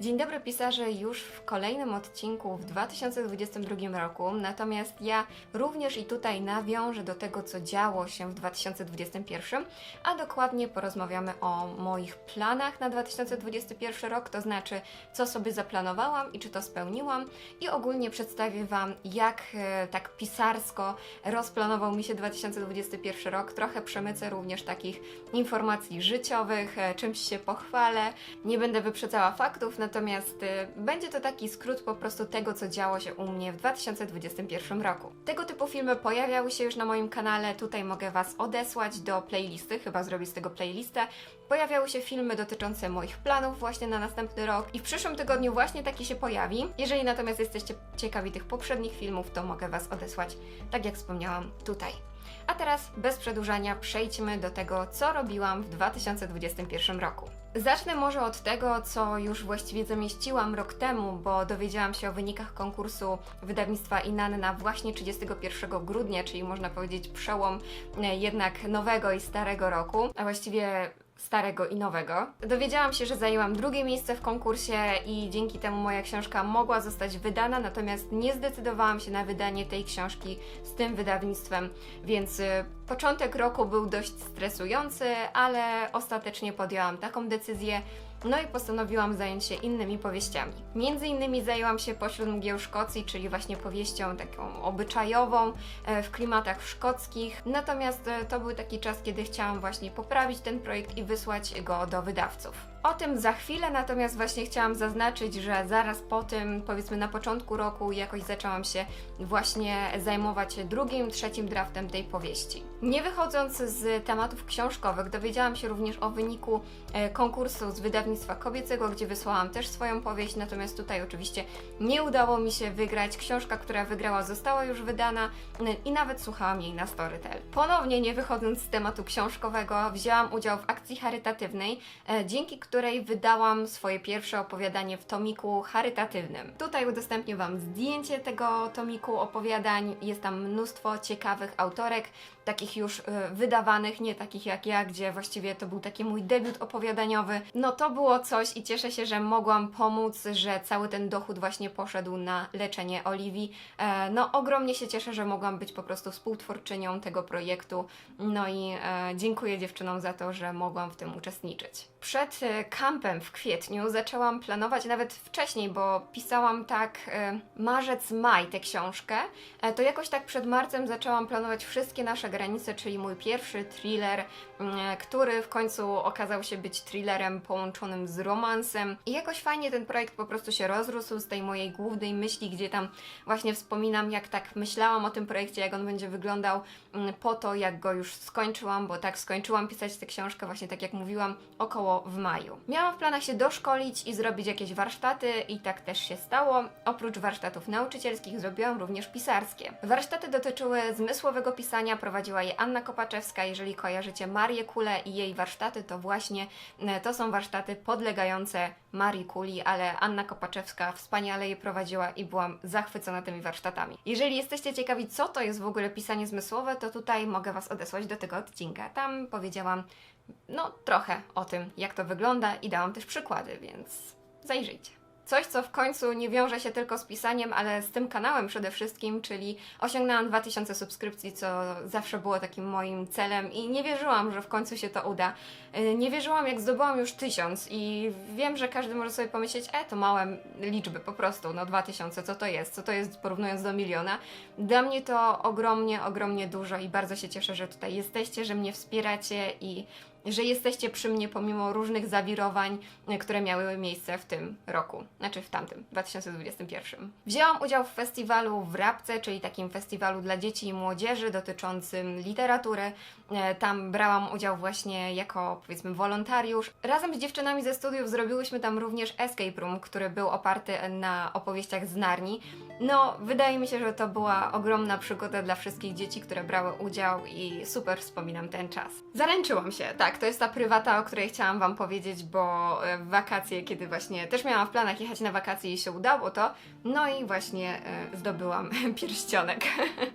Dzień dobry pisarze już w kolejnym odcinku w 2022 roku, natomiast ja również i tutaj nawiążę do tego, co działo się w 2021, a dokładnie porozmawiamy o moich planach na 2021 rok, to znaczy co sobie zaplanowałam i czy to spełniłam i ogólnie przedstawię Wam, jak e, tak pisarsko rozplanował mi się 2021 rok. Trochę przemycę również takich informacji życiowych, e, czymś się pochwalę. Nie będę wyprzedzała faktów, natomiast e, będzie to taki skrót po prostu tego, co działo się u mnie w 2021 roku. Tego typu filmy pojawiały się już na moim kanale, tutaj mogę Was odesłać do playlisty, chyba zrobić z tego playlistę. Pojawiały się filmy dotyczące moich planów właśnie na następny rok i w przyszłym tygodniu właśnie taki się pojawi. Jeżeli natomiast jesteście ciekawi tych poprzednich filmów, to mogę Was odesłać, tak jak wspomniałam, tutaj. A teraz bez przedłużania przejdźmy do tego, co robiłam w 2021 roku. Zacznę może od tego, co już właściwie zamieściłam rok temu, bo dowiedziałam się o wynikach konkursu wydawnictwa Inanna właśnie 31 grudnia, czyli można powiedzieć przełom e, jednak nowego i starego roku, a właściwie starego i nowego. Dowiedziałam się, że zajęłam drugie miejsce w konkursie i dzięki temu moja książka mogła zostać wydana, natomiast nie zdecydowałam się na wydanie tej książki z tym wydawnictwem, więc y, początek roku był dość stresujący, ale ostatecznie podjęłam taką decyzję. No i postanowiłam zająć się innymi powieściami. Między innymi zajęłam się Pośród mgieł Szkocji, czyli właśnie powieścią taką obyczajową e, w klimatach szkockich. Natomiast e, to był taki czas, kiedy chciałam właśnie poprawić ten projekt i wysłać go do wydawców. O tym za chwilę, natomiast właśnie chciałam zaznaczyć, że zaraz po tym, powiedzmy na początku roku, jakoś zaczęłam się właśnie zajmować drugim, trzecim draftem tej powieści. Nie wychodząc z tematów książkowych, dowiedziałam się również o wyniku e, konkursu z wydawnictwa kobiecego, gdzie wysłałam też swoją powieść, natomiast tutaj oczywiście nie udało mi się wygrać. Książka, która wygrała, została już wydana n- i nawet słuchałam jej na Storytel. Ponownie nie wychodząc z tematu książkowego, wzięłam udział w akcji charytatywnej, e, dzięki której wydałam swoje pierwsze opowiadanie w tomiku charytatywnym. Tutaj udostępnię Wam zdjęcie tego tomiku opowiadań. Jest tam mnóstwo ciekawych autorek, takich już e, wydawanych, nie takich jak ja, gdzie właściwie to był taki mój debiut opowiadaniowy. No to było coś i cieszę się, że mogłam pomóc, że cały ten dochód właśnie poszedł na leczenie Oliwii. E, No ogromnie się cieszę, że mogłam być po prostu współtwórczynią tego projektu. No i e, dziękuję dziewczynom za to, że mogłam w tym uczestniczyć. Przed e, kampem w kwietniu zaczęłam planować, nawet wcześniej, bo pisałam tak e, marzec, maj tę książkę, e, to jakoś tak przed marcem zaczęłam planować wszystkie nasze granice, czyli mój pierwszy thriller, mm, który w końcu okazał się być thrillerem połączonym z romansem. I jakoś fajnie ten projekt po prostu się rozrósł z tej mojej głównej myśli, gdzie tam właśnie wspominam, jak tak myślałam o tym projekcie, jak on będzie wyglądał mm, po to, jak go już skończyłam, bo tak skończyłam pisać tę książkę, właśnie tak jak mówiłam, około w maju. Miałam w planach się doszkolić i zrobić jakieś warsztaty i tak też się stało. Oprócz warsztatów nauczycielskich zrobiłam również pisarskie. Warsztaty dotyczyły zmysłowego pisania, prowadziła je Anna Kopaczewska. Jeżeli kojarzycie Marię Kulę i jej warsztaty, to właśnie e, to są warsztaty podlegające Marii Kuli, ale Anna Kopaczewska wspaniale je prowadziła i byłam zachwycona tymi warsztatami. Jeżeli jesteście ciekawi, co to jest w ogóle pisanie zmysłowe, to tutaj mogę Was odesłać do tego odcinka. Tam powiedziałam no trochę o tym, jak to wygląda i dałam też przykłady, więc zajrzyjcie. Coś, co w końcu nie wiąże się tylko z pisaniem, ale z tym kanałem przede wszystkim, czyli osiągnęłam 2000 subskrypcji, co zawsze było takim moim celem i nie wierzyłam, że w końcu się to uda. Yy, Nie wierzyłam, jak zdobyłam już 1000 i wiem, że każdy może sobie pomyśleć, e, to małe liczby po prostu, no 2000, co to jest, co to jest porównując do miliona. Dla mnie to ogromnie, ogromnie dużo i bardzo się cieszę, że tutaj jesteście, że mnie wspieracie i że jesteście przy mnie pomimo różnych zawirowań, e, które miały miejsce w tym roku, znaczy w tamtym, 2021. Wzięłam udział w festiwalu w Rabce, czyli takim festiwalu dla dzieci i młodzieży dotyczącym literatury. E, Tam brałam udział właśnie jako powiedzmy wolontariusz. Razem z dziewczynami ze studiów zrobiłyśmy tam również escape room, który był oparty na opowieściach z Narni. No, wydaje mi się, że to była ogromna przygoda dla wszystkich dzieci, które brały udział i super wspominam ten czas. Zaręczyłam się, tak, to jest ta prywata, o której chciałam Wam powiedzieć, bo e, w wakacje, kiedy właśnie też miałam w planach jechać na wakacje i się udało to, no i właśnie e, zdobyłam pierścionek.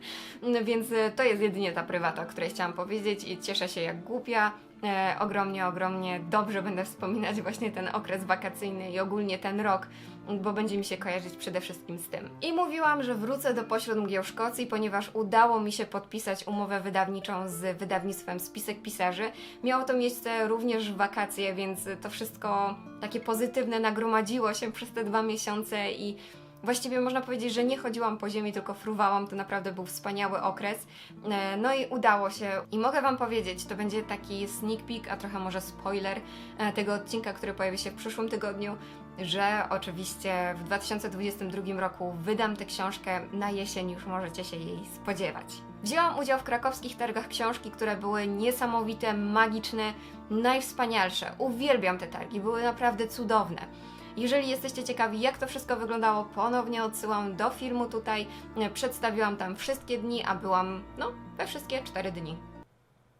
więc e, to jest jedynie ta prywata, o której chciałam powiedzieć i cieszę się jak głupia, e, ogromnie, ogromnie dobrze będę wspominać właśnie ten okres wakacyjny i ogólnie ten rok, bo będzie mi się kojarzyć przede wszystkim z tym. I mówiłam, że wrócę do Pośród Mgieł Szkocji, ponieważ udało mi się podpisać umowę wydawniczą z wydawnictwem Spisek Pisarzy. Miało to miejsce również w wakacje, więc to wszystko takie pozytywne nagromadziło się przez te dwa miesiące i Właściwie można powiedzieć, że nie chodziłam po ziemi, tylko fruwałam. To naprawdę był wspaniały okres. E, No i udało się. I mogę Wam powiedzieć, to będzie taki sneak peek, a trochę może spoiler e, tego odcinka, który pojawi się w przyszłym tygodniu, że oczywiście w 2022 roku wydam tę książkę na jesień, już możecie się jej spodziewać. Wzięłam udział w krakowskich targach książki, które były niesamowite, magiczne, najwspanialsze. Uwielbiam te targi, były naprawdę cudowne. Jeżeli jesteście ciekawi, jak to wszystko wyglądało, ponownie odsyłam do filmu tutaj. Przedstawiłam tam wszystkie dni, a byłam, no, we wszystkie cztery dni.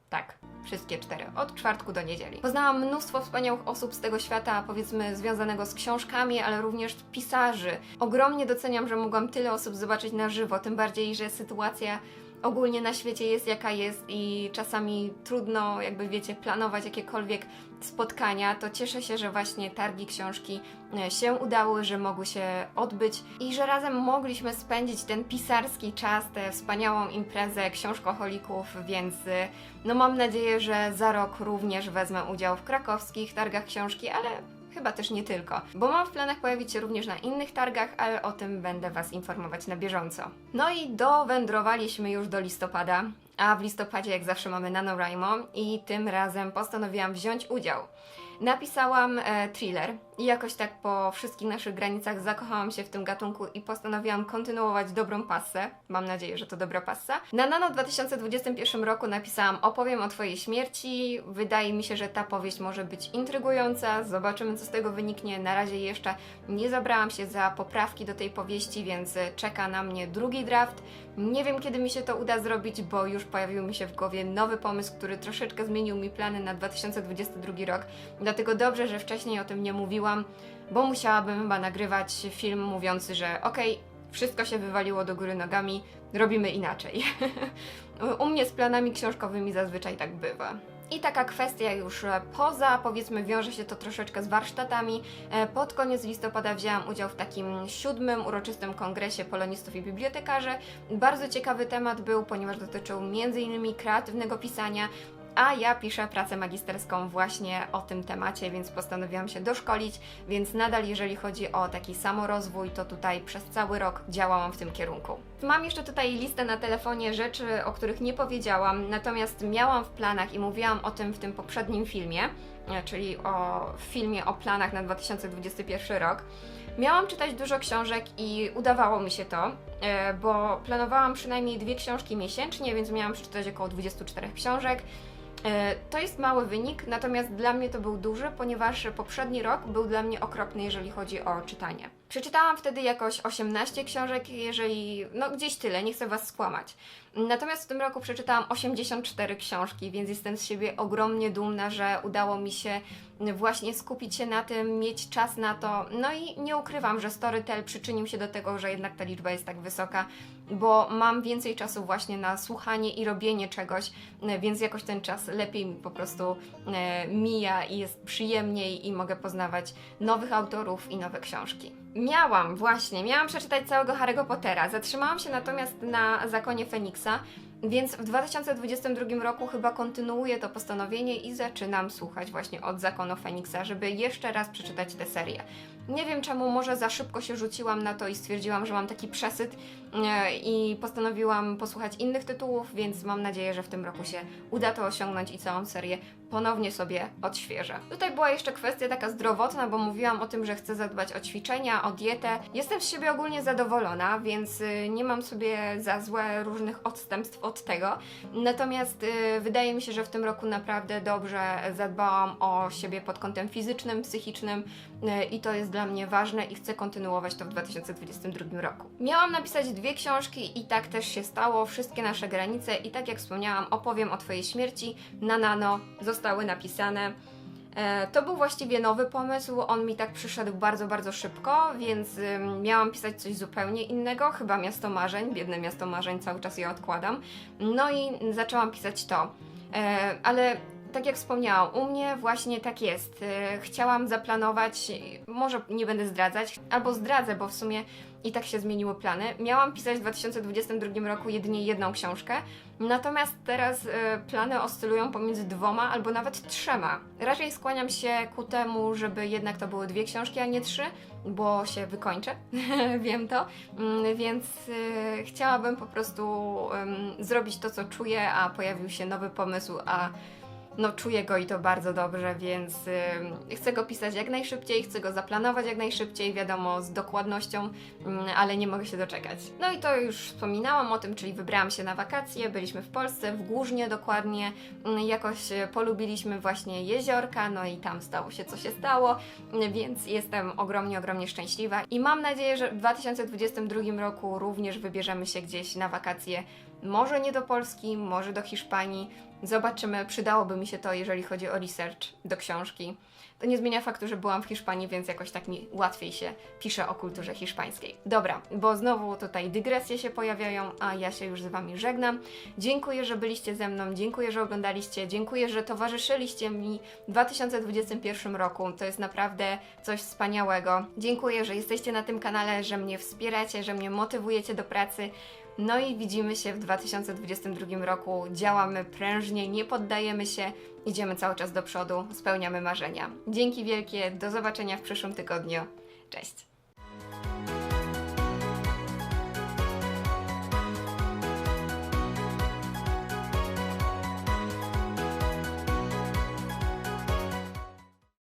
Tak, wszystkie cztery, od czwartku do niedzieli. Poznałam mnóstwo wspaniałych osób z tego świata, powiedzmy, związanego z książkami, ale również pisarzy. Ogromnie doceniam, że mogłam tyle osób zobaczyć na żywo, tym bardziej, że sytuacja ogólnie na świecie jest jaka jest i czasami trudno, jakby wiecie, planować jakiekolwiek spotkania, to cieszę się, że właśnie targi książki e, się udały, że mogły się odbyć i że razem mogliśmy spędzić ten pisarski czas, tę wspaniałą imprezę książkoholików, więc e, no mam nadzieję, że za rok również wezmę udział w krakowskich targach książki, ale chyba też nie tylko, bo mam w planach pojawić się również na innych targach, ale o tym będę Was informować na bieżąco. No i dowędrowaliśmy już do listopada, a w listopadzie jak zawsze mamy NaNoWriMo i tym razem postanowiłam wziąć udział. Napisałam e, thriller i jakoś tak po wszystkich naszych granicach zakochałam się w tym gatunku i postanowiłam kontynuować dobrą passę. Mam nadzieję, że to dobra passa. Na Nano 2021 roku napisałam Opowiem o Twojej śmierci. Wydaje mi się, że ta powieść może być intrygująca. Zobaczymy, co z tego wyniknie. Na razie jeszcze nie zabrałam się za poprawki do tej powieści, więc czeka na mnie drugi draft. Nie wiem, kiedy mi się to uda zrobić, bo już pojawił mi się w głowie nowy pomysł, który troszeczkę zmienił mi plany na 2022 rok. Dlatego dobrze, że wcześniej o tym nie mówiłam, bo musiałabym chyba nagrywać film mówiący, że okej, wszystko się wywaliło do góry nogami, robimy inaczej. U mnie z planami książkowymi zazwyczaj tak bywa. I taka kwestia już poza, powiedzmy, wiąże się to troszeczkę z warsztatami. E, Pod koniec listopada wzięłam udział w takim siódmym uroczystym kongresie polonistów i bibliotekarzy. Bardzo ciekawy temat był, ponieważ dotyczył m.in. kreatywnego pisania, a ja piszę pracę magisterską właśnie o tym temacie, więc postanowiłam się doszkolić, więc nadal jeżeli chodzi o taki samorozwój, to tutaj przez cały rok działałam w tym kierunku. Mam jeszcze tutaj listę na telefonie rzeczy, o których nie powiedziałam, natomiast miałam w planach i mówiłam o tym w tym poprzednim filmie, e, czyli o filmie o planach na 2021 rok. Miałam czytać dużo książek i udawało mi się to, e, bo planowałam przynajmniej dwie książki miesięcznie, więc miałam przeczytać około 24 książek. E, To jest mały wynik, natomiast dla mnie to był duży, ponieważ poprzedni rok był dla mnie okropny, jeżeli chodzi o czytanie. Przeczytałam wtedy jakoś 18 książek, jeżeli. no gdzieś tyle, nie chcę Was skłamać. Natomiast w tym roku przeczytałam 84 książki, więc jestem z siebie ogromnie dumna, że udało mi się właśnie skupić się na tym, mieć czas na to. No i nie ukrywam, że Storytel przyczynił się do tego, że jednak ta liczba jest tak wysoka, bo mam więcej czasu właśnie na słuchanie i robienie czegoś, e, więc jakoś ten czas lepiej mi po prostu e, mija i jest przyjemniej i mogę poznawać nowych autorów i nowe książki. Miałam, właśnie, miałam przeczytać całego Harry'ego Pottera. Zatrzymałam się natomiast na Zakonie Feniksa, więc w 2022 roku chyba kontynuuję to postanowienie i zaczynam słuchać właśnie od Zakonu Feniksa, żeby jeszcze raz przeczytać tę serię. Nie wiem czemu, może za szybko się rzuciłam na to i stwierdziłam, że mam taki przesyt i postanowiłam posłuchać innych tytułów, więc mam nadzieję, że w tym roku się uda to osiągnąć i całą serię ponownie sobie odświeżę. Tutaj była jeszcze kwestia taka zdrowotna, bo mówiłam o tym, że chcę zadbać o ćwiczenia, o dietę. Jestem z siebie ogólnie zadowolona, więc y, nie mam sobie za złe różnych odstępstw od tego. Natomiast y, wydaje mi się, że w tym roku naprawdę dobrze zadbałam o siebie pod kątem fizycznym, psychicznym y, i to jest dla mnie ważne i chcę kontynuować to w 2022 roku. Miałam napisać dwie książki i tak też się stało. Wszystkie nasze granice i tak jak wspomniałam, opowiem o Twojej śmierci na nano zostały napisane. E, To był właściwie nowy pomysł, on mi tak przyszedł bardzo, bardzo szybko, więc miałam pisać coś zupełnie innego, chyba Miasto Marzeń, biedne Miasto Marzeń, cały czas je odkładam. No i zaczęłam pisać to. E, Ale Tak jak wspomniałam, u mnie właśnie tak jest. Y, Chciałam zaplanować, może nie będę zdradzać, albo zdradzę, bo w sumie i tak się zmieniły plany. Miałam pisać w 2022 roku jedynie jedną książkę, natomiast teraz y, plany oscylują pomiędzy dwoma albo nawet trzema. Raczej skłaniam się ku temu, żeby jednak to były dwie książki, a nie trzy, bo się wykończę, wiem to, Mm, więc y, chciałabym po prostu zrobić to, co czuję, a pojawił się nowy pomysł, a no czuję go i to bardzo dobrze, więc ym, chcę go pisać jak najszybciej, chcę go zaplanować jak najszybciej, wiadomo, z dokładnością, ym, ale nie mogę się doczekać. No i to już wspominałam o tym, czyli wybrałam się na wakacje, byliśmy w Polsce, w Górznie dokładnie, Ym, jakoś e, polubiliśmy właśnie jeziorka, no i tam stało się co się stało, Ym, więc jestem ogromnie, ogromnie szczęśliwa i mam nadzieję, że w 2022 roku również wybierzemy się gdzieś na wakacje, może nie do Polski, może do Hiszpanii, Zobaczymy, przydałoby mi się to, jeżeli chodzi o research do książki. To nie zmienia faktu, że byłam w Hiszpanii, więc jakoś tak mi łatwiej się pisze o kulturze hiszpańskiej. Dobra, bo znowu tutaj dygresje się pojawiają, a ja się już z Wami żegnam. Dziękuję, że byliście ze mną, dziękuję, że oglądaliście, dziękuję, że towarzyszyliście mi w 2021 roku. To jest naprawdę coś wspaniałego. Dziękuję, że jesteście na tym kanale, że mnie wspieracie, że mnie motywujecie do pracy. No i widzimy się w 2022 roku. Działamy prężnie, nie poddajemy się, idziemy cały czas do przodu, spełniamy marzenia. Dzięki wielkie, do zobaczenia w przyszłym tygodniu. Cześć!